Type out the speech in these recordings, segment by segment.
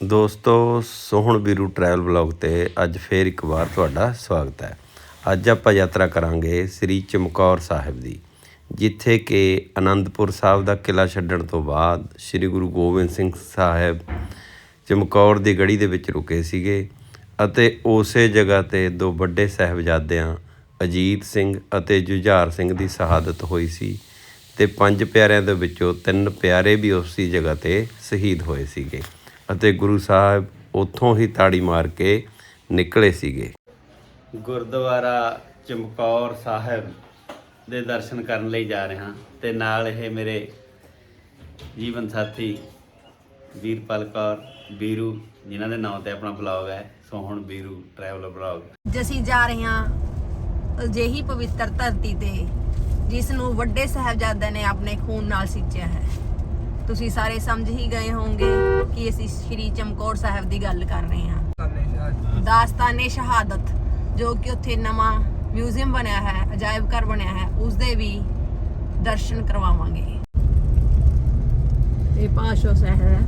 ਦੋਸਤੋ, ਸੋਹਣ Veeru travel vlog ਤੇ ਅੱਜ ਫੇਰ ਇੱਕ ਵਾਰ ਤੁਹਾਡਾ ਸਵਾਗਤ ਹੈ। ਅੱਜ ਆਪਾਂ ਯਾਤਰਾ ਕਰਾਂਗੇ ਸ੍ਰੀ ਚਮਕੌਰ ਸਾਹਿਬ ਦੀ, ਜਿੱਥੇ ਕਿ ਆਨੰਦਪੁਰ ਸਾਹਿਬ ਦਾ ਕਿਲਾ ਛੱਡਣ ਤੋਂ ਬਾਅਦ ਸ੍ਰੀ ਗੁਰੂ ਗੋਬਿੰਦ ਸਿੰਘ ਸਾਹਿਬ ਚਮਕੌਰ ਦੀ ਗੜੀ ਦੇ ਵਿੱਚ ਰੁਕੇ ਸੀਗੇ ਅਤੇ ਉਸੇ ਜਗ੍ਹਾ ਤੇ ਦੋ ਵੱਡੇ ਸਾਹਿਬਜ਼ਾਦਿਆਂ, ਅਜੀਤ ਸਿੰਘ ਅਤੇ ਜੁਝਾਰ ਸਿੰਘ ਦੀ ਸ਼ਹਾਦਤ ਹੋਈ ਸੀ ਤੇ ਪੰਜ ਪਿਆਰਿਆਂ ਦੇ ਵਿੱਚੋਂ ਤਿੰਨ ਪਿਆਰੇ ਵੀ ਉਸੇ ਜਗ੍ਹਾ ਤੇ ਸ਼ਹੀਦ ਹੋਏ ਸੀਗੇ। ਅਤੇ ਗੁਰੂ ਸਾਹਿਬ ਉੱਥੋਂ ਹੀ ਤਾੜੀ ਮਾਰ ਕੇ ਨਿਕਲੇ ਸੀਗੇ। ਗੁਰਦੁਆਰਾ ਚਮਕੌਰ ਸਾਹਿਬ ਦੇ ਦਰਸ਼ਨ ਕਰਨ ਲਈ ਜਾ ਰਹੇ ਤੇ ਨਾਲ ਇਹ ਮੇਰੇ ਜੀਵਨ ਸਾਥੀ ਵੀਰਪਾਲ ਕੌਰ ਵੀਰੂ ਜਿਨ੍ਹਾਂ ਦੇ ਨਾਮ ਤੇ ਆਪਣਾ ਬਲੌਗ ਹੈ ਸੋਹਣ ਵੀਰੂ ਟਰੈਵਲ ਬਲੌਗ ਅੱਜ ਅਸੀਂ ਜਾ ਰਹੇ ਹਾਂ ਅਜਿਹੀ ਪਵਿੱਤਰ ਧਰਤੀ ਤੇ ਜਿਸ ਨੂੰ ਵੱਡੇ ਸਾਹਿਬਜ਼ਾਦਿਆਂ ਨੇ ਆਪਣੇ ਖੂਨ ਨਾਲ ਸਿੰਚਿਆ ਹੈ। ਤੁਸੀਂ ਸਾਰੇ ਸਮਝ ਹੀ ਗਏ ਹੋਵੋਗੇ ਕਿ ਅਸੀਂ ਸ਼੍ਰੀ ਚਮਕੌਰ ਸਾਹਿਬ ਦੀ ਗੱਲ ਕਰ ਰਹੇ ਹਾਂ। ਦਾਸਤਾਨੇ ਸ਼ਹਾਦਤ ਜੋ ਕਿ ਉੱਥੇ ਨਵਾਂ ਮਿਊਜ਼ੀਅਮ ਬਣਿਆ ਹੈ ਅਜਾਇਬ ਘਰ ਬਣਿਆ ਹੈ ਉਸ ਦੇ ਵੀ ਦਰਸ਼ਨ ਕਰਵਾਵਾਂਗੇ। ਇਹ ਪਾਸ਼ੋ ਸ਼ਹਿਰ ਹੈ।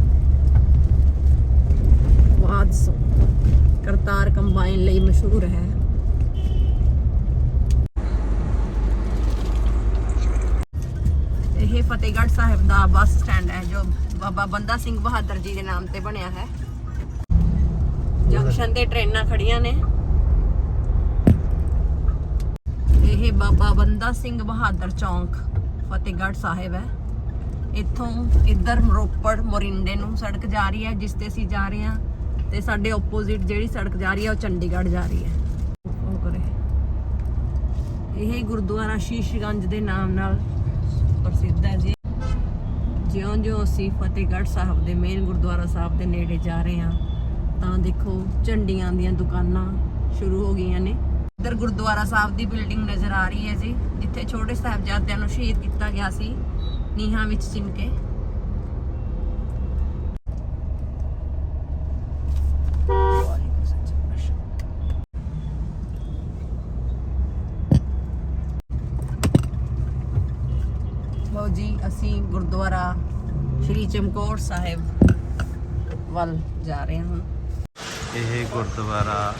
ਵਾਦਸੋ ਕਰਤਾਰ ਕੰਬਾਈਨ ਲਈ ਮਸ਼ਹੂਰ ਹੈ ਇਹ ਫਤਿਹਗੜ੍ਹ ਸਾਹਿਬ ਦਾ ਬੱਸ ਸਟੈਂਡ ਹੈ, ਜੋ ਬਾਬਾ ਬੰਦਾ ਸਿੰਘ ਬਹਾਦਰ ਜੀ ਦੇ ਨਾਮ ਤੇ ਬਣਿਆ ਹੈ। ਜੰਕਸ਼ਨ ਤੇ ਟ੍ਰੇਨਾਂ ਖੜੀਆਂ ਨੇ। ਇਹ ਬਾਬਾ ਬੰਦਾ ਸਿੰਘ ਬਹਾਦਰ ਚੌਂਕ, ਫਤਿਹਗੜ੍ਹ ਸਾਹਿਬ ਹੈ। ਇੱਥੋਂ ਇੱਧਰ ਰੋਪੜ ਮੋਰਿੰਡੇ ਨੂੰ ਸੜਕ ਜਾ ਰਹੀ ਹੈ, ਜਿਸ ਤੇ ਅਸੀਂ ਜਾ ਰਹੇ ਹਾਂ, ਤੇ ਸਾਡੇ ਆਪੋਜ਼ਿਟ ਜਿਹੜੀ ਸੜਕ ਜਾ ਰਹੀ ਹੈ, ਉਹ ਚੰਡੀਗੜ੍ਹ ਜਾ ਰਹੀ ਹੈ। ਇਹ ਗੁਰਦੁਆਰਾ ਸ਼ੀਸ਼ਗੰਜ ਦੇ ਨਾਮ ਨਾਲ ਪ੍ਰਸਿੱਧ ਹੈ ਜੀ। ਜਿਉਂ-ਜਿਉਂ ਅਸੀਂ ਫਤਿਹਗੜ੍ਹ ਸਾਹਿਬ ਦੇ ਮੇਨ ਗੁਰਦੁਆਰਾ ਸਾਹਿਬ ਦੇ ਨੇੜੇ ਜਾ ਰਹੇ ਹਾਂ, ਤਾਂ ਦੇਖੋ ਝੰਡੀਆਂ ਦੀਆਂ ਦੁਕਾਨਾਂ ਸ਼ੁਰੂ ਹੋ ਗਈਆਂ ਨੇ। ਇੱਧਰ ਗੁਰਦੁਆਰਾ ਸਾਹਿਬ ਦੀ ਬਿਲਡਿੰਗ ਨਜ਼ਰ ਆ ਰਹੀ ਹੈ ਜੀ, ਜਿੱਥੇ ਛੋਟੇ ਸਾਹਿਬਜ਼ਾਦਿਆਂ ਨੂੰ ਸ਼ਹੀਦ ਕੀਤਾ ਗਿਆ ਸੀ, ਨੀਹਾਂ ਵਿੱਚ ਚਿਣ ਕੇ ਵਾਹਿਗੁਰੂ ਸੱਚੇ ਪਾਤਸ਼ਾਹ ਲਓ ਜੀ ਅਸੀਂ ਗੁਰਦੁਆਰਾ ਸ਼੍ਰੀ ਚਮਕੌਰ ਸਾਹਿਬ ਵੱਲ ਜਾ ਰਹੇ ਹਾਂ। ਇਹ ਗੁਰਦੁਆਰਾ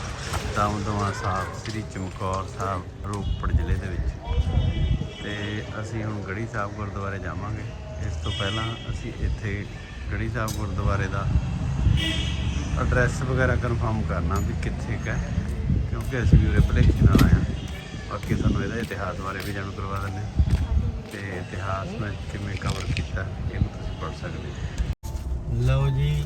ਦਮਦਮਾ ਸਾਹਿਬ, ਸ੍ਰੀ ਚਮਕੌਰ ਸਾਹਿਬ, ਰੋਪੜ ਜ਼ਿਲ੍ਹੇ ਦੇ ਵਿੱਚ। ਤੇ ਅਸੀਂ ਹੁਣ ਗੜੀ ਸਾਹਿਬ ਗੁਰਦੁਆਰੇ ਜਾਵਾਂਗੇ। ਇਸ ਤੋਂ ਪਹਿਲਾਂ ਅਸੀਂ ਇੱਥੇ ਗੜੀ ਸਾਹਿਬ ਗੁਰਦੁਆਰੇ ਦਾ ਐਡਰੈਸ ਵਗੈਰਾ ਕਨਫਰਮ ਕਰਨਾ ਵੀ ਕਿੱਥੇ ਕੁ ਹੈ, ਕਿਉਂਕਿ ਅਸੀਂ ਵੀ ਉਰੇ ਭਲੇਖੇ ਨਾਲ ਆਏ ਹਾਂ। ਬਾਕੀ ਸਾਨੂੰ ਇਹਦਾ ਇਤਿਹਾਸ ਬਾਰੇ ਵੀ ਜਾਣੂ ਕਰਵਾ ਦਿੰਦੇ ਹਾਂ। ਤੇ ਇਤਿਹਾਸ ਮੈਂ ਕਿਵੇਂ ਕਵਰ ਕੀਤਾ ਇਹਨੂੰ ਤੁਸੀਂ ਪੜ੍ਹ ਸਕਦੇ ਹੋ। ਲਓ ਜੀ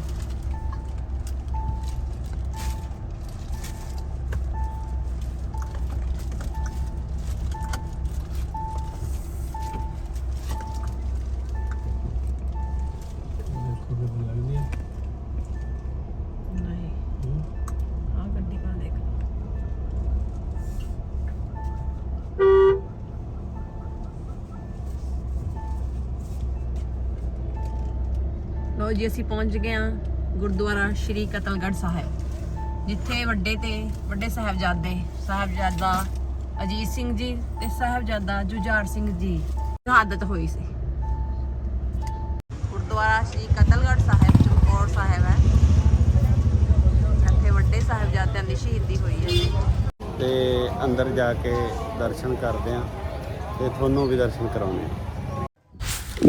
ਲੋ ਜੀ, ਅਸੀਂ ਪਹੁੰਚ ਗਏ ਹਾਂ ਗੁਰਦੁਆਰਾ ਸ਼੍ਰੀ ਕਤਲਗੜ੍ਹ ਸਾਹਿਬ, ਜਿੱਥੇ ਵੱਡੇ ਤੇ ਵੱਡੇ ਸਾਹਿਬਜ਼ਾਦੇ, ਸਾਹਿਬਜ਼ਾਦਾ ਅਜੀਤ ਸਿੰਘ ਜੀ ਤੇ ਸਾਹਿਬਜ਼ਾਦਾ ਜੁਝਾਰ ਸਿੰਘ ਜੀ ਸ਼ਹਾਦਤ ਹੋਈ ਸੀ। ਗੁਰਦੁਆਰਾ ਸ਼੍ਰੀ ਕਤਲਗੜ੍ਹ ਸਾਹਿਬ, ਚਮਕੌਰ ਸਾਹਿਬ ਹੈ। ਇੱਥੇ ਵੱਡੇ ਸਾਹਿਬਜ਼ਾਦਿਆਂ ਦੀ ਸ਼ਹੀਦੀ ਹੋਈ ਹੈ। ਤੇ ਅੰਦਰ ਜਾ ਕੇ ਦਰਸ਼ਨ ਕਰਦੇ ਆਂ ਤੇ ਤੁਹਾਨੂੰ ਵੀ ਦਰਸ਼ਨ ਕਰਾਉਂਦੇ ਆਂ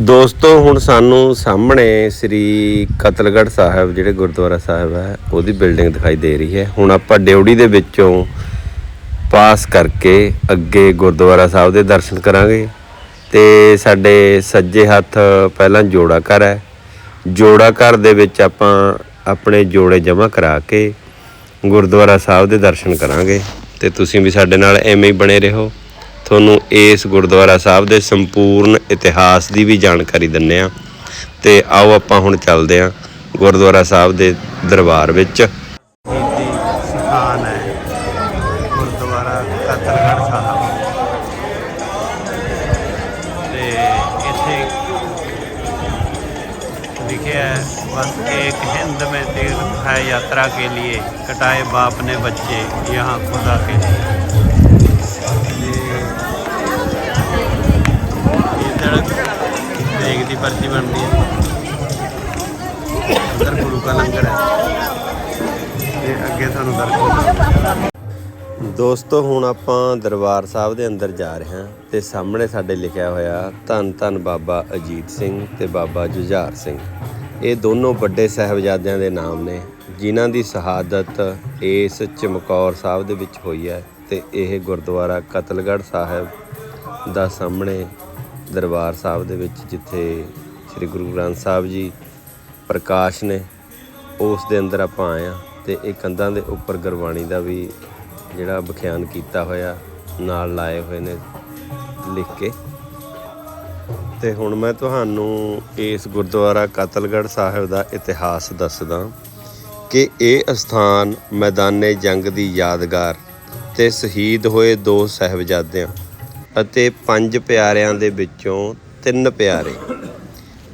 ਦੋਸਤੋ, ਹੁਣ ਸਾਨੂੰ ਸਾਹਮਣੇ ਸ੍ਰੀ ਕਤਲਗੜ੍ਹ ਸਾਹਿਬ, ਜਿਹੜੇ ਗੁਰਦੁਆਰਾ ਸਾਹਿਬ ਹੈ, ਉਹਦੀ ਬਿਲਡਿੰਗ ਦਿਖਾਈ ਦੇ ਰਹੀ ਹੈ। ਹੁਣ ਆਪਾਂ ਡਿਉੜੀ ਦੇ ਵਿੱਚੋਂ ਪਾਸ ਕਰਕੇ ਅੱਗੇ ਗੁਰਦੁਆਰਾ ਸਾਹਿਬ ਦੇ ਦਰਸ਼ਨ ਕਰਾਂਗੇ। ਤੇ ਸਾਡੇ ਸੱਜੇ ਹੱਥ ਪਹਿਲਾਂ ਜੋੜਾ ਘਰ ਹੈ। ਜੋੜਾ ਘਰ ਦੇ ਵਿੱਚ ਆਪਾਂ ਆਪਣੇ ਜੋੜੇ ਜਮ੍ਹਾਂ ਕਰਾ ਕੇ ਗੁਰਦੁਆਰਾ ਸਾਹਿਬ ਦੇ ਦਰਸ਼ਨ ਕਰਾਂਗੇ। ਤੇ ਤੁਸੀਂ ਵੀ ਸਾਡੇ ਨਾਲ ਐਵੇਂ ਹੀ ਬਣੇ ਰਹੋ। ਤੁਹਾਨੂੰ ਇਸ ਗੁਰਦੁਆਰਾ ਸਾਹਿਬ ਦੇ ਸੰਪੂਰਨ ਇਤਿਹਾਸ ਦੀ ਵੀ ਜਾਣਕਾਰੀ ਦਿੰਨੇ ਆ ਤੇ ਆਓ ਆਪਾਂ ਹੁਣ ਚੱਲਦੇ ਆ ਗੁਰਦੁਆਰਾ ਸਾਹਿਬ ਦੇ ਦਰਬਾਰ ਵਿੱਚ ਸਥਾਨ ਹੈ ਗੁਰਦੁਆਰਾ ਕਤਲਗੜ੍ਹ ਸਾਹਿਬ ਤੇ ਇੱਥੇ लिखे है बस एक हिंद में तीर्थ है यात्रा के लिए कटाए बाप ने बच्चे यहाँ खुदा के ये ਬਰਫੀ ਬਣਦੀ ਹੈ। ਅੰਦਰ ਗੁਰੂ ਦਾ ਲੰਗਰ ਹੈ। ਇਹ ਅੱਗੇ ਤੁਹਾਨੂੰ ਦਰਸ਼ਨ ਦੋਸਤੋ, ਹੁਣ ਆਪਾਂ ਦਰਬਾਰ ਸਾਹਿਬ ਦੇ ਅੰਦਰ ਜਾ ਰਹੇ ਹਾਂ ਤੇ ਸਾਹਮਣੇ ਸਾਡੇ ਲਿਖਿਆ ਹੋਇਆ, ਧੰਨ ਧੰਨ ਬਾਬਾ ਅਜੀਤ ਸਿੰਘ ਤੇ ਬਾਬਾ ਜੁਝਾਰ ਸਿੰਘ। ਇਹ ਦੋਨੋਂ ਵੱਡੇ ਸਹਿਬਜ਼ਾਦਿਆਂ ਦੇ ਨਾਮ ਨੇ, ਜਿਨ੍ਹਾਂ ਦੀ ਸ਼ਹਾਦਤ ਇਸ ਚਮਕੌਰ ਸਾਹਿਬ ਦੇ ਵਿੱਚ ਹੋਈ ਹੈ ਤੇ ਇਹ ਗੁਰਦੁਆਰਾ ਕਤਲਗੜ੍ਹ ਸਾਹਿਬ ਦਾ ਸਾਹਮਣੇ ਦਰਬਾਰ ਸਾਹਿਬ ਦੇ ਵਿੱਚ ਜਿੱਥੇ ਸ੍ਰੀ ਗੁਰੂ ਗ੍ਰੰਥ ਸਾਹਿਬ ਜੀ ਪ੍ਰਕਾਸ਼ ਨੇ ਉਸ ਦੇ ਅੰਦਰ ਆਪਾਂ ਆਏ ਹਾਂ ਤੇ ਇਹ ਕੰਧਾਂ ਦੇ ਉੱਪਰ ਗੁਰਬਾਣੀ ਦਾ ਵੀ ਜਿਹੜਾ ਵਿਖਿਆਨ ਕੀਤਾ ਹੋਇਆ, ਨਾਲ ਲਾਏ ਹੋਏ ਨੇ ਲਿਖ ਕੇ। ਤੇ ਹੁਣ ਮੈਂ ਤੁਹਾਨੂੰ ਇਸ ਗੁਰਦੁਆਰਾ ਕਤਲਗੜ੍ਹ ਸਾਹਿਬ ਦਾ ਇਤਿਹਾਸ ਦੱਸਦਾ ਕਿ ਇਹ ਸਥਾਨ ਮੈਦਾਨੇ ਜੰਗ ਦੀ ਯਾਦਗਾਰ ਤੇ ਸ਼ਹੀਦ ਹੋਏ ਦੋ ਸਾਹਿਬਜ਼ਾਦਿਆਂ ਅਤੇ ਪੰਜ ਪਿਆਰਿਆਂ ਦੇ ਵਿੱਚੋਂ ਤਿੰਨ ਪਿਆਰੇ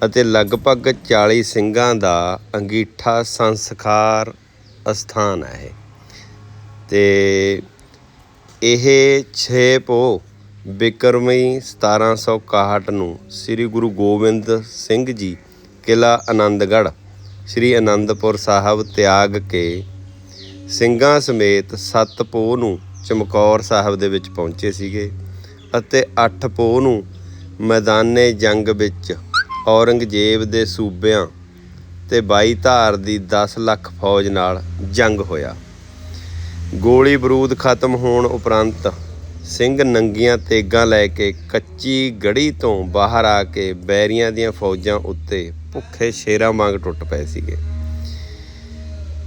ਅਤੇ ਲਗਭਗ 40 ਸਿੰਘਾਂ ਦਾ ਅੰਗੀਠਾ ਸੰਸਕਾਰ ਅਸਥਾਨ ਹੈ ਇਹ। ਤੇ ਇਹ 6 ਪੋ ਬਿਕਰਮੀ 1761 ਨੂੰ ਸ੍ਰੀ ਗੁਰੂ ਗੋਬਿੰਦ ਸਿੰਘ ਜੀ ਕਿਲਾ ਆਨੰਦਗੜ੍ਹ ਸ੍ਰੀ ਅਨੰਦਪੁਰ ਸਾਹਿਬ ਤਿਆਗ ਕੇ ਸਿੰਘਾਂ ਸਮੇਤ ਸੱਤ ਪੋ ਨੂੰ ਚਮਕੌਰ ਸਾਹਿਬ ਦੇ ਵਿੱਚ ਪਹੁੰਚੇ ਸੀਗੇ। ਅਤੇ 8 ਪੋਹ ਨੂੰ ਮੈਦਾਨੇ ਜੰਗ ਵਿੱਚ ਔਰੰਗਜ਼ੇਬ ਦੇ ਸੂਬਿਆਂ ਤੇ 22 ਧਾਰ ਦੀ 10 ਲੱਖ ਫੌਜ ਨਾਲ ਜੰਗ ਹੋਇਆ। ਗੋਲੀ ਬਾਰੂਦ ਖਤਮ ਹੋਣ ਉਪਰੰਤ ਸਿੰਘ ਨੰਗੀਆਂ ਤੇਗਾਂ ਲੈ ਕੇ ਕੱਚੀ ਗੜੀ ਤੋਂ ਬਾਹਰ ਆ ਕੇ ਬੈਰੀਆਂ ਦੀਆਂ ਫੌਜਾਂ ਉੱਤੇ ਭੁੱਖੇ ਸ਼ੇਰਾਂ ਵਾਂਗ ਟੁੱਟ ਪਏ ਸੀਗੇ।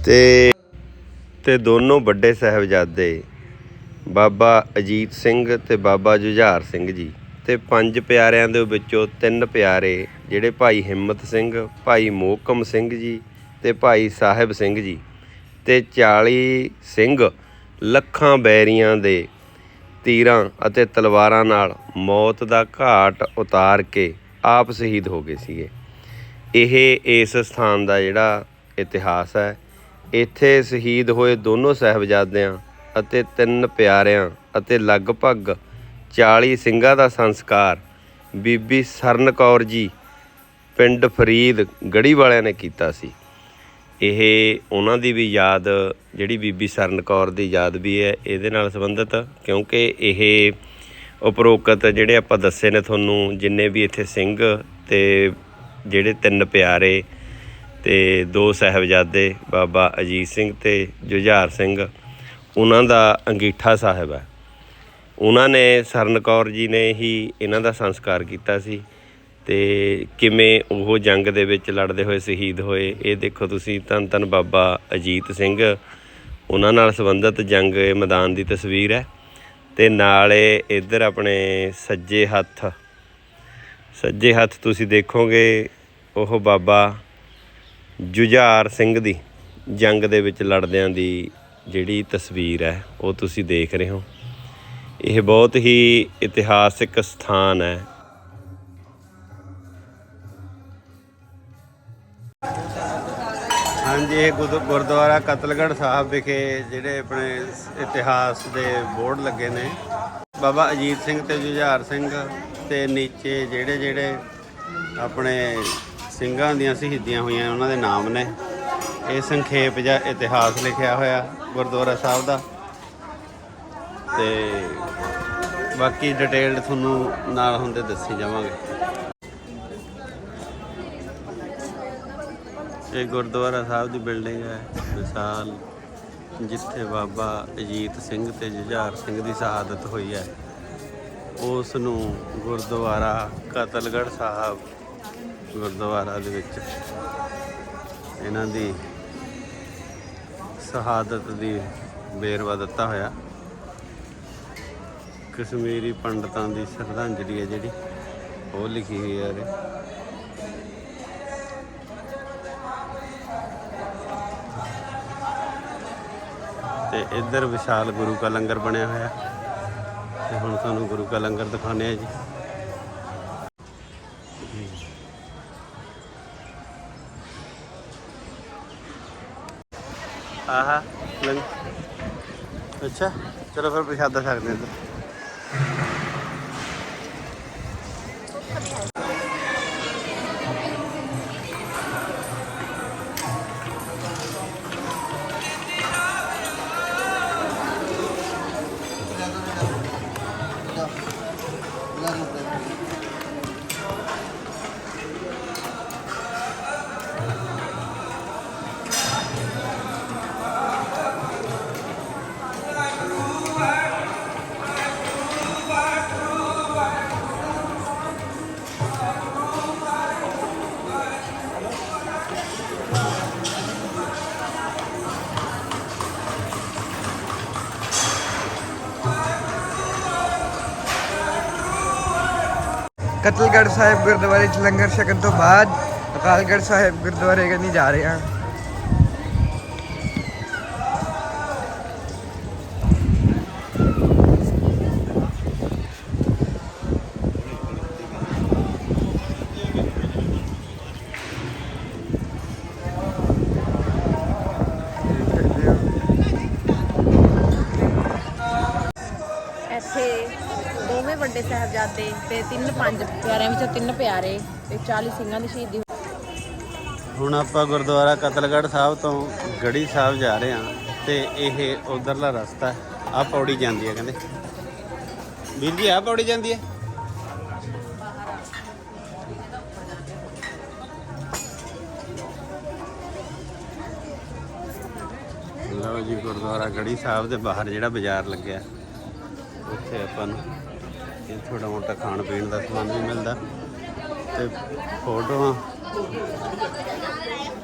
ਤੇ ਤੇ ਦੋਨੋਂ ਵੱਡੇ ਸਾਹਿਬਜ਼ਾਦੇ ਬਾਬਾ ਅਜੀਤ ਸਿੰਘ ਤੇ ਬਾਬਾ ਜੁਝਾਰ ਸਿੰਘ ਜੀ ਤੇ ਪੰਜ ਪਿਆਰਿਆਂ ਦੇ ਵਿੱਚੋਂ ਤਿੰਨ ਪਿਆਰੇ ਜਿਹੜੇ ਭਾਈ ਹਿੰਮਤ ਸਿੰਘ, ਭਾਈ ਮੋਕਮ ਸਿੰਘ ਜੀ ਤੇ ਭਾਈ ਸਾਹਿਬ ਸਿੰਘ ਜੀ ਤੇ 40 ਸਿੰਘ ਲੱਖਾਂ ਬੈਰੀਆਂ ਦੇ ਤੀਰਾਂ ਅਤੇ ਤਲਵਾਰਾਂ ਨਾਲ ਮੌਤ ਦਾ ਘਾਟ ਉਤਾਰ ਕੇ ਆਪ ਸ਼ਹੀਦ ਹੋ ਗਏ ਸੀਗੇ। ਇਹ ਇਸ ਸਥਾਨ ਦਾ ਜਿਹੜਾ ਇਤਿਹਾਸ ਹੈ। ਇੱਥੇ ਸ਼ਹੀਦ ਹੋਏ ਦੋਨੋਂ ਸਾਹਿਬਜ਼ਾਦਿਆਂ ਅਤੇ ਤਿੰਨ ਪਿਆਰਿਆਂ ਅਤੇ ਲਗਭਗ 40 ਸਿੰਘਾਂ ਦਾ ਸੰਸਕਾਰ ਬੀਬੀ ਸਰਨ ਕੌਰ ਜੀ ਪਿੰਡ ਫਰੀਦ ਗੜੀ ਵਾਲਿਆਂ ਨੇ ਕੀਤਾ ਸੀ। ਇਹ ਉਹਨਾਂ ਦੀ ਵੀ ਯਾਦ, ਜਿਹੜੀ ਬੀਬੀ ਸਰਨ ਕੌਰ ਦੀ ਯਾਦ ਵੀ ਹੈ, ਇਹਦੇ ਨਾਲ ਸੰਬੰਧਿਤ, ਕਿਉਂਕਿ ਇਹ ਉਪਰੋਕਤ ਜਿਹੜੇ ਆਪਾਂ ਦੱਸੇ ਨੇ ਤੁਹਾਨੂੰ, ਜਿੰਨੇ ਵੀ ਇੱਥੇ ਸਿੰਘ ਤੇ ਜਿਹੜੇ ਤਿੰਨ ਪਿਆਰੇ ਤੇ ਦੋ ਸਾਹਿਬਜ਼ਾਦੇ, ਬਾਬਾ ਅਜੀਤ ਸਿੰਘ ਤੇ ਜੁਝਾਰ ਸਿੰਘ ਉਹਨਾਂ ਦਾ ਅੰਗੀਠਾ ਸਾਹਿਬ ਹੈ। ਉਹਨਾਂ ਨੇ ਸਰਨ ਕੌਰ ਜੀ ਨੇ ਹੀ ਇਹਨਾਂ ਦਾ ਸੰਸਕਾਰ ਕੀਤਾ ਸੀ ਤੇ ਕਿਵੇਂ ਉਹ ਜੰਗ ਦੇ ਵਿੱਚ ਲੜਦੇ ਹੋਏ ਸ਼ਹੀਦ ਹੋਏ, ਇਹ ਦੇਖੋ ਤੁਸੀਂ ਧੰਨ ਧੰਨ ਬਾਬਾ ਅਜੀਤ ਸਿੰਘ। ਉਹਨਾਂ ਨਾਲ ਸੰਬੰਧਿਤ ਜੰਗ ਮੈਦਾਨ ਦੀ ਤਸਵੀਰ ਹੈ ਤੇ ਨਾਲੇ ਇੱਧਰ ਆਪਣੇ ਸੱਜੇ ਹੱਥ ਸੱਜੇ ਹੱਥ ਤੁਸੀਂ ਦੇਖੋਗੇ, ਉਹ ਬਾਬਾ ਜੁਝਾਰ ਸਿੰਘ ਦੀ ਜੰਗ ਦੇ ਵਿੱਚ ਲੜਦਿਆਂ ਦੀ ਜਿਹੜੀ ਤਸਵੀਰ ਹੈ, ਉਹ ਤੁਸੀਂ ਦੇਖ ਰਹੇ ਹੋ। ਇਹ ਬਹੁਤ ਹੀ ਇਤਿਹਾਸਿਕ ਸਥਾਨ ਹੈ। ਹਾਂਜੀ, ਇਹ ਗੁਰਦ- ਗੁਰਦੁਆਰਾ ਕਤਲਗੜ੍ਹ ਸਾਹਿਬ ਵਿਖੇ ਜਿਹੜੇ ਆਪਣੇ ਇਤਿਹਾਸ ਦੇ ਬੋਰਡ ਲੱਗੇ ਨੇ। ਬਾਬਾ ਅਜੀਤ ਸਿੰਘ ਤੇ ਜੁਝਾਰ ਸਿੰਘ ਤੇ ਨੀਚੇ ਜਿਹੜੇ ਜਿਹੜੇ ਆਪਣੇ ਸਿੰਘਾਂ ਦੀਆਂ ਸ਼ਹੀਦੀਆਂ ਹੋਈਆਂ, ਉਹਨਾਂ ਦੇ ਨਾਮ ਨੇ। ਇਹ ਸੰਖੇਪ ਜਿਹਾ ਇਤਿਹਾਸ ਲਿਖਿਆ ਹੋਇਆ। ਗੁਰਦੁਆਰਾ ਸਾਹਿਬ ਦਾ। ਤੇ ਬਾਕੀ ਡਿਟੇਲਡ ਤੁਹਾਨੂੰ ਨਾਲ ਹੁੰਦੇ ਦੱਸੀ ਜਾਵਾਂਗੇ। ਇਹ ਗੁਰਦੁਆਰਾ ਸਾਹਿਬ ਦੀ ਬਿਲਡਿੰਗ ਹੈ। ਵਿਸ਼ਾਲ, ਜਿੱਥੇ ਬਾਬਾ ਅਜੀਤ ਸਿੰਘ ਤੇ ਜੁਝਾਰ ਸਿੰਘ ਦੀ ਸ਼ਹਾਦਤ ਹੋਈ ਹੈ। ਉਸ ਨੂੰ ਗੁਰਦੁਆਰਾ ਕਤਲਗੜ੍ਹ ਸਾਹਿਬ ਗੁਰਦੁਆਰਾ ਦੇ ਵਿੱਚ ਇਹਨਾਂ ਦੀ ਸ਼ਹਾਦਤ ਦੀ ਬੇਰਵਾ ਦਿੱਤਾ ਹੋਇਆ। ਕਸ਼ਮੀਰੀ ਪੰਡਤਾਂ ਦੀ ਸ਼ਰਧਾਂਜਲੀ ਹੈ ਜਿਹੜੀ, ਉਹ ਲਿਖੀ ਹੋਈ ਹੈ ਇਹਦੇ। ਤੇ ਇੱਧਰ ਵਿਸ਼ਾਲ ਗੁਰੂ ਕਾ ਲੰਗਰ ਬਣਿਆ ਹੋਇਆ। ਤੇ ਹੁਣ ਤੁਹਾਨੂੰ ਗੁਰੂ ਕਾ ਲੰਗਰ ਦਿਖਾਉਂਦੇ ਆ ਜੀ। ਆਹਾ ਲੰਗ ਅੱਛਾ ਚਲੋ ਫਿਰ ਪ੍ਰਸ਼ਾਦਾ ਛਕਦੇ ਹਾਂ ਕਤਲਗੜ੍ਹ ਸਾਹਿਬ ਗੁਰਦੁਆਰੇ 'ਚ ਲੰਗਰ ਛਕਣ ਤੋਂ ਬਾਅਦ ਅਕਾਲਗੜ੍ਹ ਸਾਹਿਬ ਗੁਰਦੁਆਰੇ ਕਨੀ ਜਾ ਰਹੇ ਹਾਂ। ਵੱਡੇ ਸਾਹਿਬਜ਼ਾਦੇ ਤੇ ਤਿੰਨ ਪੰਜ ਪਿਆਰਿਆਂ ਵਿੱਚੋਂ ਤਿੰਨ ਪਿਆਰੇ ਤੇ 40 ਸਿੰਘਾਂ ਦੀ ਸ਼ਹੀਦੀ ਹੁਣ ਆਪਾਂ ਗੁਰਦੁਆਰਾ ਕਤਲਗੜ੍ਹ ਸਾਹਿਬ ਤੋਂ ਗੜੀ ਸਾਹਿਬ ਜਾ ਰਹੇ ਹਾਂ ਤੇ ਇਹ ਉਧਰਲਾ ਰਸਤਾ ਆ ਪੌੜੀ ਜਾਂਦੀ ਹੈ ਕਹਿੰਦੇ। ਵੀਰ ਜੀ ਆ ਪੌੜੀ ਜਾਂਦੀ ਹੈ? ਲਓ ਜੀ, ਗੁਰਦੁਆਰਾ ਗੜੀ ਸਾਹਿਬ ਦੇ ਬਾਹਰ ਜਿਹੜਾ ਬਾਜ਼ਾਰ ਲੱਗਿਆ। ਉੱਥੇ ਆਪਾਂ ਨੂੰ ਇਹ ਥੋੜਾ ਮੋਟਾ ਖਾਣ ਪੀਣ ਦਾ ਸਮਾਨ ਵੀ ਮਿਲਦਾ ਤੇ ਫੋਟੋਆਂ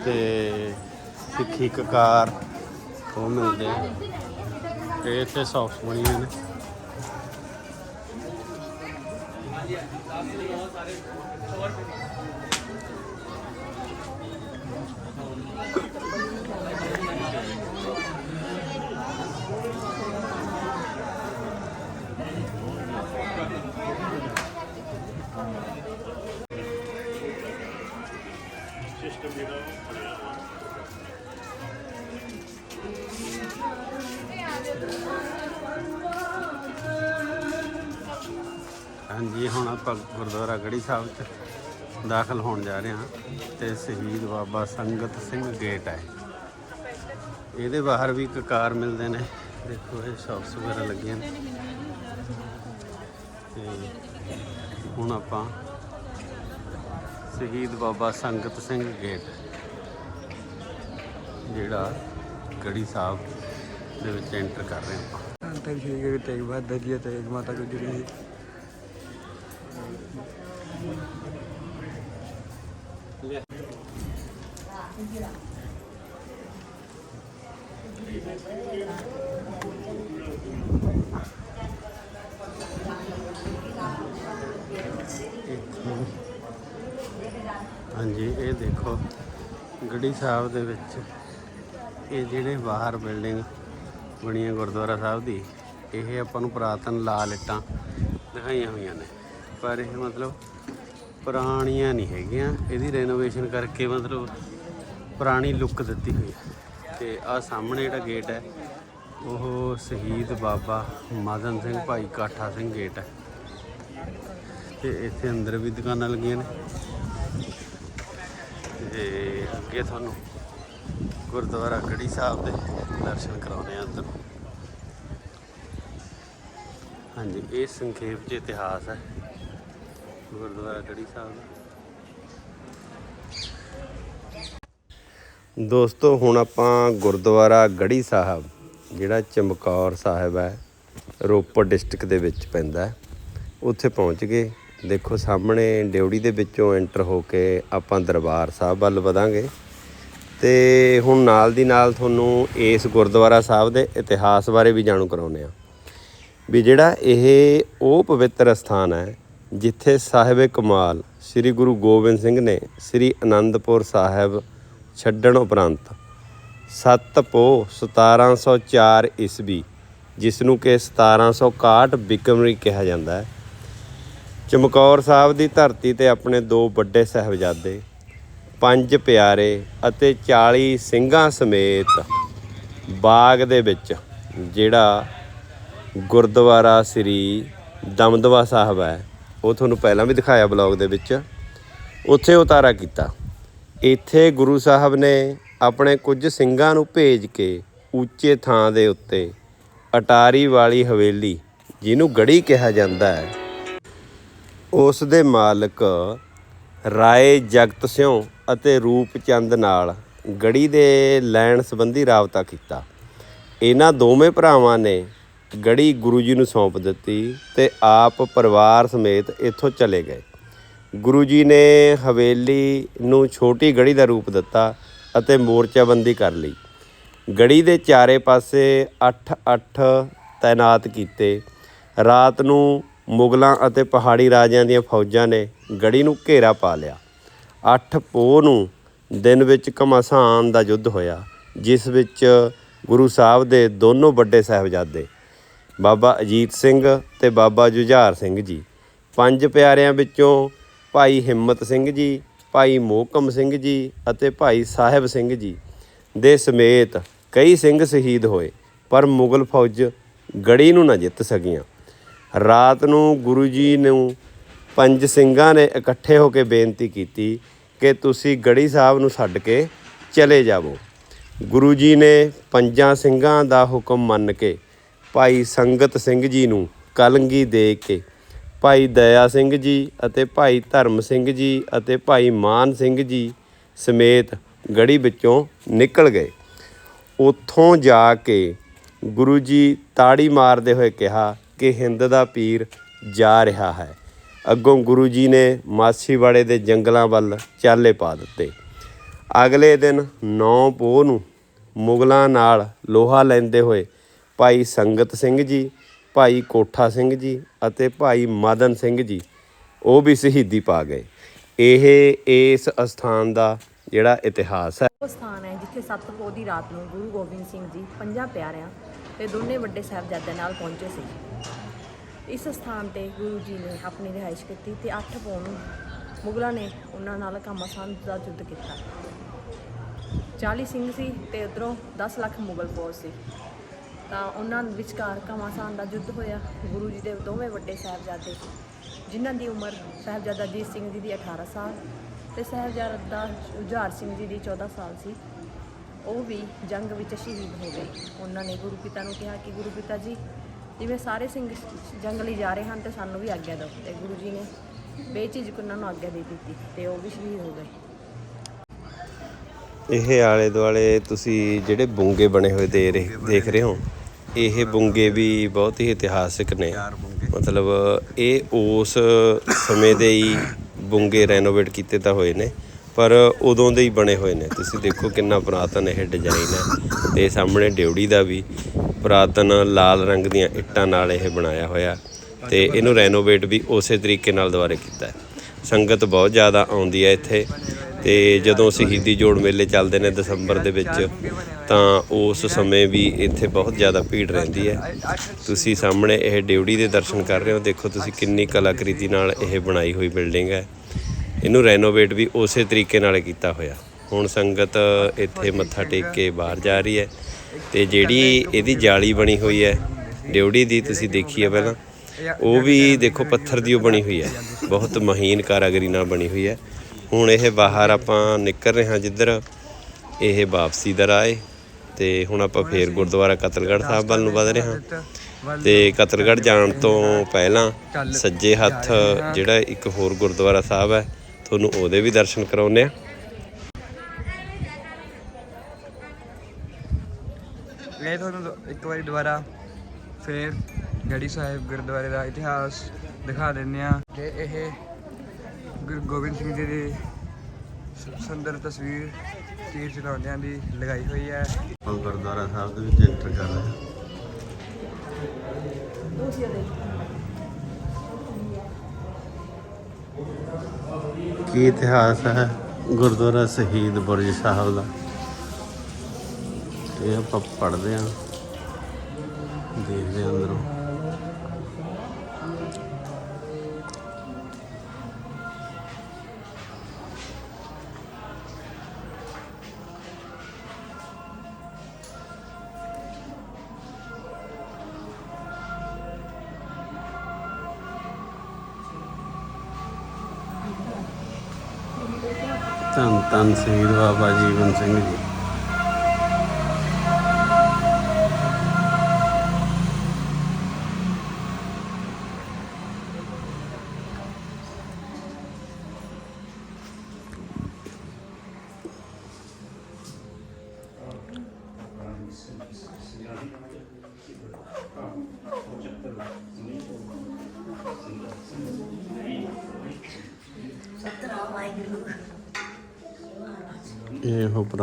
ਤੇ ਸਿੱਖੀ ਕਕਾਰ ਉਹ ਮਿਲਦੇ ਆ। ਤੇ ਇੱਥੇ ਸੌਕਸ ਬਣੀਆਂ ਨੇ। ਹਾਂਜੀ, ਹੁਣ ਆਪਾਂ ਗੁਰਦੁਆਰਾ ਗੜੀ ਸਾਹਿਬ ਚ ਦਾਖਲ ਹੋਣ ਜਾ ਰਹੇ ਹਾਂ ਤੇ ਸ਼ਹੀਦ ਬਾਬਾ ਸੰਗਤ ਸਿੰਘ ਗੇਟ ਹੈ। ਇਹਦੇ ਬਾਹਰ ਵੀ ਕਕਾਰ ਮਿਲਦੇ ਨੇ। ਦੇਖੋ ਇਹ ਸ਼ਾਪਸ ਵਗੈਰਾ ਲੱਗੀਆਂ ਨੇ। ਤੇ ਹੁਣ ਆਪਾਂ ਸ਼ਹੀਦ ਬਾਬਾ ਸੰਗਤ ਸਿੰਘ ਗੇਟ, ਜਿਹੜਾ ਗੜੀ ਸਾਹਿਬ ਦੇ ਵਿੱਚ ਐਂਟਰ ਕਰ ਰਹੇ ਹਾਂ। ਅੰਤਰ ਸ਼੍ਰੀ ਗੁਰੂ ਤੇਗ ਬਹਾਦਰ ਜੀ ਤੇ ਮਾਤਾ ਗੁਜਰੀ ਜੀ। ਹਾਂਜੀ, ਇਹ ਦੇਖੋ ਗੜੀ ਸਾਹਿਬ ਦੇ ਵਿੱਚ ਇਹ ਜਿਹੜੇ ਬਾਹਰ ਬਿਲਡਿੰਗ ਬਣੀ ਹੈ ਗੁਰਦੁਆਰਾ ਸਾਹਿਬ ਦੀ, ਇਹ ਆਪਾਂ ਨੂੰ ਪੁਰਾਤਨ ਲਾਲ ਇੱਟਾਂ ਦਿਖਾਈਆਂ ਹੋਈਆਂ ਨੇ। ਪਰ ਇਹ ਮਤਲਬ ਪੁਰਾਣੀਆਂ ਨਹੀਂ ਹੈਗੀਆਂ, ਇਹਦੀ ਰੈਨੋਵੇਸ਼ਨ ਕਰਕੇ ਮਤਲਬ ਪੁਰਾਣੀ ਲੁੱਕ ਦਿੱਤੀ ਹੋਈ ਹੈ। ਤੇ ਆ ਸਾਹਮਣੇ ਜਿਹੜਾ ਗੇਟ ਹੈ, ਉਹ ਸ਼ਹੀਦ ਬਾਬਾ ਮਦਨ ਸਿੰਘ ਭਾਈ ਕਾਠਾ ਸਿੰਘ ਗੇਟ ਹੈ। ਤੇ ਇੱਥੇ ਅੰਦਰ ਵੀ ਦੁਕਾਨਾਂ ਲੱਗੀਆਂ ਨੇ। ਤੇ ਅੱਗੇ ਤੁਹਾਨੂੰ ਗੁਰਦੁਆਰਾ ਗੜੀ ਸਾਹਿਬ ਦੇ ਦਰਸ਼ਨ ਕਰਾਉਣੇ ਆ ਅੰਦਰ। ਹਾਂਜੀ, ਇਹ ਸੰਖੇਪ ਚ ਇਤਿਹਾਸ ਹੈ ਗੁਰਦੁਆਰਾ ਗੜੀ ਸਾਹਿਬ ਦਾ। ਦੋਸਤੋ, ਹੁਣ ਆਪਾਂ ਗੁਰਦੁਆਰਾ ਗੜੀ ਸਾਹਿਬ, ਜਿਹੜਾ ਚਮਕੌਰ ਸਾਹਿਬ ਹੈ, ਰੋਪੜ ਡਿਸਟ੍ਰਿਕਟ ਦੇ ਵਿੱਚ ਪੈਂਦਾ ਉੱਥੇ ਪਹੁੰਚ ਗਏ। ਦੇਖੋ ਸਾਹਮਣੇ ਡਿਉੜੀ ਦੇ ਵਿੱਚੋਂ ਐਂਟਰ ਹੋ ਕੇ ਆਪਾਂ ਦਰਬਾਰ ਸਾਹਿਬ ਵੱਲ ਵਧਾਂਗੇ। ਤੇ ਹੁਣ ਨਾਲ ਦੀ ਨਾਲ ਤੁਹਾਨੂੰ ਇਸ ਗੁਰਦੁਆਰਾ ਸਾਹਿਬ ਦੇ ਇਤਿਹਾਸ ਬਾਰੇ ਵੀ ਜਾਣੂ ਕਰਾਉਂਦੇ ਆ ਵੀ ਜਿਹੜਾ ਇਹ ਉਹ ਪਵਿੱਤਰ ਸਥਾਨ ਹੈ, ਜਿੱਥੇ ਸਾਹਿਬ ਕਮਾਲ ਸ੍ਰੀ ਗੁਰੂ ਗੋਬਿੰਦ ਸਿੰਘ ਨੇ ਸ੍ਰੀ ਅਨੰਦਪੁਰ ਸਾਹਿਬ ਛੱਡਣ ਉਪਰੰਤ 7 ਪੋ 1704 ਈਸਵੀ ਜਿਸ ਨੂੰ ਕਿ 1761 ਬਿਕਮਰੀ ਕਿਹਾ ਜਾਂਦਾ ਹੈ ਚਮਕੌਰ ਸਾਹਿਬ ਦੀ ਧਰਤੀ ਤੇ ਆਪਣੇ ਦੋ ਵੱਡੇ ਸਾਹਿਬਜ਼ਾਦੇ, ਪੰਜ ਪਿਆਰੇ ਅਤੇ 40 ਸਿੰਘਾਂ ਸਮੇਤ ਬਾਗ ਦੇ ਵਿੱਚ, ਜਿਹੜਾ ਗੁਰਦੁਆਰਾ ਸ੍ਰੀ ਦਮਦਵਾ ਸਾਹਿਬ ਹੈ, ਉਹ ਤੁਹਾਨੂੰ ਪਹਿਲਾਂ ਵੀ ਦਿਖਾਇਆ ਬਲੌਗ ਦੇ ਵਿੱਚ, ਉੱਥੇ ਉਤਾਰਾ ਕੀਤਾ। ਇੱਥੇ ਗੁਰੂ ਸਾਹਿਬ ਨੇ ਆਪਣੇ ਕੁਝ ਸਿੰਘਾਂ ਨੂੰ ਭੇਜ ਕੇ ਉੱਚੇ ਥਾਂ ਦੇ ਉੱਤੇ ਅਟਾਰੀ ਵਾਲੀ ਹਵੇਲੀ, ਜਿਹਨੂੰ ਗੜੀ ਕਿਹਾ ਜਾਂਦਾ ਹੈ ਉਸ ਦੇ ਮਾਲਕ ਰਾਏ ਜਗਤ ਸਿਉ ਅਤੇ ਰੂਪ ਚੰਦ ਨਾਲ ਗੜੀ ਦੇ ਲੈਣ ਸੰਬੰਧੀ ਰਾਬਤਾ ਕੀਤਾ। ਇਹਨਾਂ ਦੋਵੇਂ ਭਰਾਵਾਂ ਨੇ ਗੜੀ ਗੁਰੂ ਜੀ ਨੂੰ ਸੌਂਪ ਦਿੱਤੀ ਤੇ ਆਪ ਪਰਿਵਾਰ ਸਮੇਤ ਇੱਥੋਂ ਚਲੇ ਗਏ। ਗੁਰੂ ਜੀ ਨੇ ਹਵੇਲੀ ਨੂੰ ਛੋਟੀ ਗੜੀ ਦਾ ਰੂਪ ਦਿੱਤਾ ਅਤੇ ਮੋਰਚਾਬੰਦੀ ਕਰ ਲਈ। ਗੜੀ ਦੇ ਚਾਰੇ ਪਾਸੇ 8-8 ਤਾਇਨਾਤ ਕੀਤੇ। ਰਾਤ ਨੂੰ ਮੁਗਲਾਂ ਅਤੇ ਪਹਾੜੀ ਰਾਜਿਆਂ ਦੀਆਂ ਫੌਜਾਂ ਨੇ ਗੜ੍ਹੀ ਨੂੰ ਘੇਰਾ ਪਾ ਲਿਆ। 8 ਪੋਹ ਨੂੰ ਦਿਨ ਵਿੱਚ ਘਮਾਸਾਨ ਦਾ ਯੁੱਧ ਹੋਇਆ, ਜਿਸ ਵਿੱਚ ਗੁਰੂ ਸਾਹਿਬ ਦੇ ਦੋਨੋਂ ਵੱਡੇ ਸਾਹਿਬਜ਼ਾਦੇ, ਬਾਬਾ ਅਜੀਤ ਸਿੰਘ ਤੇ ਬਾਬਾ ਜੁਝਾਰ ਸਿੰਘ ਜੀ। ਪੰਜ ਪਿਆਰਿਆਂ ਵਿੱਚੋਂ ਭਾਈ ਹਿੰਮਤ ਸਿੰਘ ਜੀ, ਭਾਈ ਮੋਹਕਮ ਸਿੰਘ ਜੀ ਅਤੇ ਭਾਈ ਸਾਹਿਬ ਸਿੰਘ ਜੀ ਦੇ ਸਮੇਤ ਕਈ ਸਿੰਘ ਸ਼ਹੀਦ ਹੋਏ, ਪਰ ਮੁਗਲ ਫੌਜ ਗੜੀ ਨੂੰ ਨਾ ਜਿੱਤ ਸਕੀਆਂ। ਰਾਤ ਨੂੰ ਗੁਰੂ ਜੀ ਨੂੰ ਪੰਜ ਸਿੰਘਾਂ ਨੇ ਇਕੱਠੇ ਹੋ ਕੇ ਬੇਨਤੀ ਕੀਤੀ ਕਿ ਤੁਸੀਂ ਗੜੀ ਸਾਹਿਬ ਨੂੰ ਛੱਡ ਕੇ ਚਲੇ ਜਾਵੋ। ਗੁਰੂ ਜੀ ਨੇ ਪੰਜਾਂ ਸਿੰਘਾਂ ਦਾ ਹੁਕਮ ਮੰਨ ਕੇ ਭਾਈ ਸੰਗਤ ਸਿੰਘ ਜੀ ਨੂੰ ਕਲੰਗੀ ਦੇ ਕੇ ਭਾਈ ਦਇਆ ਸਿੰਘ ਜੀ ਅਤੇ ਭਾਈ ਧਰਮ ਸਿੰਘ ਜੀ ਅਤੇ ਭਾਈ ਮਾਨ ਸਿੰਘ ਜੀ ਸਮੇਤ ਗੜੀ ਵਿੱਚੋਂ ਨਿਕਲ ਗਏ। ਉੱਥੋਂ ਜਾ ਕੇ ਗੁਰੂ ਜੀ ਤਾੜੀ ਮਾਰਦੇ ਹੋਏ ਕਿਹਾ ਕਿ ਹਿੰਦ ਦਾ ਪੀਰ ਜਾ ਰਿਹਾ ਹੈ। ਅੱਗੋਂ ਗੁਰੂ ਜੀ ਨੇ ਮਾਸੀਵਾੜੇ ਦੇ ਜੰਗਲਾਂ ਵੱਲ ਚਾਲੇ ਪਾ ਦਿੱਤੇ। ਅਗਲੇ ਦਿਨ 9 ਪੋਹ ਨੂੰ ਮੁਗਲਾਂ ਨਾਲ ਲੋਹਾ ਲੈਂਦੇ ਹੋਏ ਭਾਈ ਸੰਗਤ ਸਿੰਘ ਜੀ, ਭਾਈ ਕੋਠਾ ਸਿੰਘ ਜੀ ਅਤੇ ਭਾਈ ਮਦਨ ਸਿੰਘ ਜੀ ਉਹ ਵੀ ਸ਼ਹੀਦੀ ਪਾ ਗਏ। ਇਹ ਇਸ ਅਸਥਾਨ ਦਾ ਜਿਹੜਾ ਇਤਿਹਾਸ ਹੈ। ਉਹ ਸਥਾਨ ਹੈ ਜਿੱਥੇ ਸੱਤ ਪੋਹ ਦੀ ਰਾਤ ਨੂੰ ਗੁਰੂ ਗੋਬਿੰਦ ਸਿੰਘ ਜੀ ਪੰਜਾਂ ਪਿਆਰਿਆਂ ਤੇ ਦੋਨੇ ਵੱਡੇ ਸਾਹਿਬਜ਼ਾਦਿਆਂ ਨਾਲ ਪਹੁੰਚੇ ਸੀ। ਇਸ ਸਥਾਨ ਤੇ ਗੁਰੂ ਜੀ ਨੇ ਆਪਣੀ ਰਿਹਾਇਸ਼ ਕੀਤੀ ਤੇ 8 ਪੋਹ ਮੁਗਲਾਂ ਨੇ ਉਹਨਾਂ ਨਾਲ ਘਮਾਸਾਨ ਦਾ ਯੁੱਧ ਕੀਤਾ। 40 ਸਿੰਘ ਸੀ ਤੇ ਉਧਰੋਂ 10 ਲੱਖ ਮੁਗਲ ਫੌਜ ਸੀ। ਤਾਂ ਉਹਨਾਂ ਵਿਚਕਾਰ ਘਮਾਸਾਨ ਦਾ ਯੁੱਧ ਹੋਇਆ। ਗੁਰੂ ਜੀ ਦੇ ਦੋਵੇਂ ਵੱਡੇ ਸਾਹਿਬਜ਼ਾਦੇ, ਜਿਨ੍ਹਾਂ ਦੀ ਉਮਰ ਸਾਹਿਬਜ਼ਾਦਾ ਅਜੀਤ ਸਿੰਘ ਜੀ ਦੀ 18 ਸਾਲ ਤੇ ਸਾਹਿਬਜ਼ਾਦਾ ਜੁਝਾਰ ਸਿੰਘ ਜੀ ਦੀ 14 ਸਾਲ ਸੀ, ਉਹ ਵੀ ਜੰਗ ਵਿੱਚ ਸ਼ਹੀਦ ਹੋ ਗਏ। ਉਹਨਾਂ ਨੇ ਗੁਰੂ ਪਿਤਾ ਨੂੰ ਕਿਹਾ ਕਿ, ਗੁਰੂ ਪਿਤਾ ਜੀ ਜਿਵੇਂ ਸਾਰੇ ਸਿੰਘ ਜੰਗ ਜਾ ਰਹੇ ਹਨ ਤੇ ਸਾਨੂੰ ਵੀ ਆਗਿਆ ਦਿਓ ਤੇ ਗੁਰੂ ਜੀ ਨੇ ਬੇਝਿਜਕ ਉਹਨਾਂ ਨੂੰ ਆਗਿਆ ਦੇ ਦਿੱਤੀ ਤੇ ਉਹ ਵੀ ਸ਼ਹੀਦ ਹੋ ਗਏ। ਇਹ ਆਲੇ ਦੁਆਲੇ ਤੁਸੀਂ ਜਿਹੜੇ ਬੁੰਗੇ ਬਣੇ ਹੋਏ ਦੇ ਰਹੇ, ਦੇਖ ਰਹੇ ਹੋ, ਇਹ ਬੁੰਗੇ ਵੀ ਬਹੁਤ ਹੀ ਇਤਿਹਾਸਿਕ ਨੇ। ਮਤਲਬ ਇਹ ਉਸ ਸਮੇਂ ਦੇ ਹੀ ਬੁੰਗੇ ਰੈਨੋਵੇਟ ਕੀਤੇ ਤਾਂ ਹੋਏ ਨੇ, ਪਰ ਉਦੋਂ ਦੇ ਹੀ ਬਣੇ ਹੋਏ ਨੇ। ਤੁਸੀਂ ਦੇਖੋ ਕਿੰਨਾ ਪੁਰਾਤਨ ਇਹ ਡਿਜ਼ਾਈਨ ਹੈ ਤੇ ਸਾਹਮਣੇ ਡਿਉੜੀ ਦਾ ਵੀ ਪੁਰਾਤਨ ਲਾਲ ਰੰਗ ਦੀਆਂ ਇੱਟਾਂ ਨਾਲ ਇਹ ਬਣਾਇਆ ਹੋਇਆ ਤੇ ਇਹਨੂੰ ਰੈਨੋਵੇਟ ਵੀ ਉਸੇ ਤਰੀਕੇ ਨਾਲ ਦੁਬਾਰੇ ਕੀਤਾ ਹੈ। ਸੰਗਤ ਬਹੁਤ ਜ਼ਿਆਦਾ ਆਉਂਦੀ ਹੈ ਇੱਥੇ ਤੇ ਜਦੋਂ ਸ਼ਹੀਦੀ ਜੋੜ ਮੇਲੇ ਚੱਲਦੇ ਨੇ ਦਸੰਬਰ ਦੇ ਵਿੱਚ, ਤਾਂ ਉਸ ਸਮੇਂ ਵੀ ਇੱਥੇ ਬਹੁਤ ਜ਼ਿਆਦਾ ਭੀੜ ਰਹਿੰਦੀ ਹੈ। ਤੁਸੀਂ ਸਾਹਮਣੇ ਇਹ ਡਿਉੜੀ ਦੇ ਦਰਸ਼ਨ ਕਰ ਰਹੇ ਹੋ, ਦੇਖੋ ਤੁਸੀਂ ਕਿੰਨੀ ਕਲਾਕ੍ਰਿਤੀ ਨਾਲ ਇਹ ਬਣਾਈ ਹੋਈ ਬਿਲਡਿੰਗ ਹੈ। ਇਹਨੂੰ ਰੈਨੋਵੇਟ ਵੀ ਉਸੇ ਤਰੀਕੇ ਨਾਲ ਕੀਤਾ ਹੋਇਆ। ਹੁਣ ਸੰਗਤ ਇੱਥੇ ਮੱਥਾ ਟੇਕ ਕੇ ਬਾਹਰ ਜਾ ਰਹੀ ਹੈ। ਤੇ ਜਿਹੜੀ ਇਹਦੀ ਜਾਲੀ ਬਣੀ ਹੋਈ ਹੈ ਡਿਉੜੀ ਦੀ ਤੁਸੀਂ ਦੇਖੀ ਹੈ ਪਹਿਲਾਂ, ਉਹ ਵੀ ਦੇਖੋ ਪੱਥਰ ਦੀ ਉਹ ਬਣੀ ਹੋਈ ਹੈ। ਬਹੁਤ ਮਹੀਨ ਕਾਰਾਗਰੀ ਨਾਲ ਬਣੀ ਹੋਈ ਹੈ। ਹੁਣ ਇਹ ਬਾਹਰ ਆਪਾਂ ਨਿਕਲ ਰਹੇ ਹਾਂ ਜਿੱਧਰ ਇਹ ਵਾਪਸੀ ਦਾ ਰਾਹ ਹੈ ਤੇ ਹੁਣ ਆਪਾਂ ਫੇਰ ਗੁਰਦੁਆਰਾ ਕਤਲਗੜ੍ਹ ਸਾਹਿਬ ਵੱਲ ਨੂੰ ਵਧ ਰਹੇ ਹਾਂ। ਤੇ ਕਤਲਗੜ੍ਹ ਜਾਣ ਤੋਂ ਪਹਿਲਾਂ ਸੱਜੇ ਹੱਥ ਜਿਹੜਾ ਇੱਕ ਹੋਰ ਗੁਰਦੁਆਰਾ ਸਾਹਿਬ ਹੈ, ਤੁਹਾਨੂੰ ਉਹਦੇ ਵੀ ਦਰਸ਼ਨ ਕਰਾਉਂਦੇ ਆ ਇਹ ਤੁਹਾਨੂੰ ਇੱਕ ਵਾਰੀ ਦੁਬਾਰਾ ਫੇਰ ਗੜੀ ਸਾਹਿਬ ਗੁਰਦੁਆਰੇ ਦਾ ਇਤਿਹਾਸ ਦਿਖਾ ਦਿੰਦੇ ਆ ਕਿ ਇਹ ਗੁਰੂ ਗੋਬਿੰਦ ਸਿੰਘ ਜੀ ਦੀ ਸੁੰਦਰ ਤਸਵੀਰ ਤੀਰ ਚਲਾਉਂਦਿਆਂ ਦੀ ਲਗਾਈ ਹੋਈ ਹੈ। ਹੁਣ ਗੁਰਦੁਆਰਾ ਸਾਹਿਬ ਦੇ ਵਿੱਚ ਐਂਟਰ ਕਰ ਰਹੇ ਹਾਂ। ਕੀ ਇਤਿਹਾਸ ਹੈ ਗੁਰਦੁਆਰਾ ਸ਼ਹੀਦ ਬੁਰਜ ਸਾਹਿਬ ਦਾ? ਇਹ ਆਪਾਂ ਪੜਦੇ ਹਾਂ। ਦੇਖਦੇ ਹਾਂ ਅੰਦਰੋਂ। ਧੰਨ ਧੰਨ ਸ਼ਹੀਦ ਬਾਬਾ ਜੀਵਨ ਸਿੰਘ ਜੀ।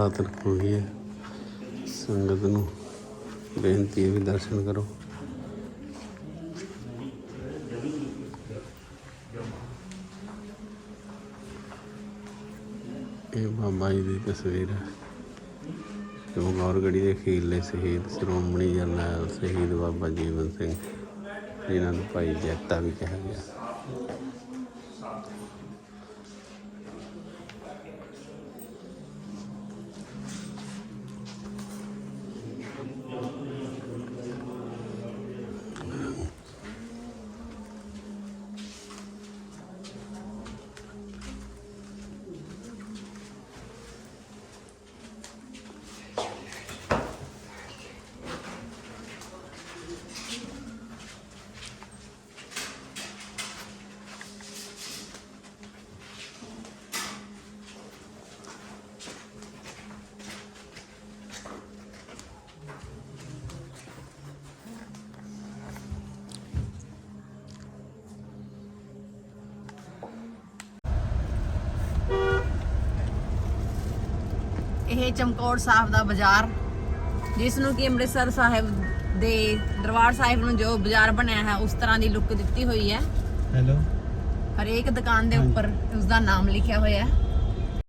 ਪੁਰਾਤਨ ਹੋਈ ਹੈ। ਸੰਗਤ ਨੂੰ ਬੇਨਤੀ ਹੈ ਵੀ ਦਰਸ਼ਨ ਕਰੋ। ਇਹ ਬਾਬਾ ਜੀ ਦੀ ਤਸਵੀਰ ਹੈ। ਜੋ ਗੌਰਗੜੀ ਦੇ ਖੀਲੇ ਸ਼ਹੀਦ ਸ਼੍ਰੋਮਣੀ ਜਰਨੈਲ ਸ਼ਹੀਦ ਬਾਬਾ ਜੀਵਨ ਸਿੰਘ ਇਹਨਾਂ ਨੂੰ ਭਾਈ ਜੈਤਾ ਵੀ ਕਿਹਾ ਗਿਆ। ਇਹ ਚਮਕੌਰ ਸਾਹਿਬ ਦਾ ਬਾਜ਼ਾਰ ਜਿਸ ਨੂੰ ਕਿ ਅੰਮ੍ਰਿਤਸਰ ਸਾਹਿਬ ਦੇ ਦਰਬਾਰ ਸਾਹਿਬ ਨੂੰ ਜੋ ਬਾਜ਼ਾਰ ਬਣਿਆ ਹੈ ਉਸ ਤਰ੍ਹਾਂ ਦੀ ਲੁੱਕ ਦਿੱਤੀ ਹੋਈ ਹੈ। ਹੈਲੋ ਹਰੇਕ ਦੁਕਾਨ ਦੇ ਉੱਪਰ ਉਸ ਦਾ ਨਾਮ ਲਿਖਿਆ ਹੋਇਆ ਹੈ।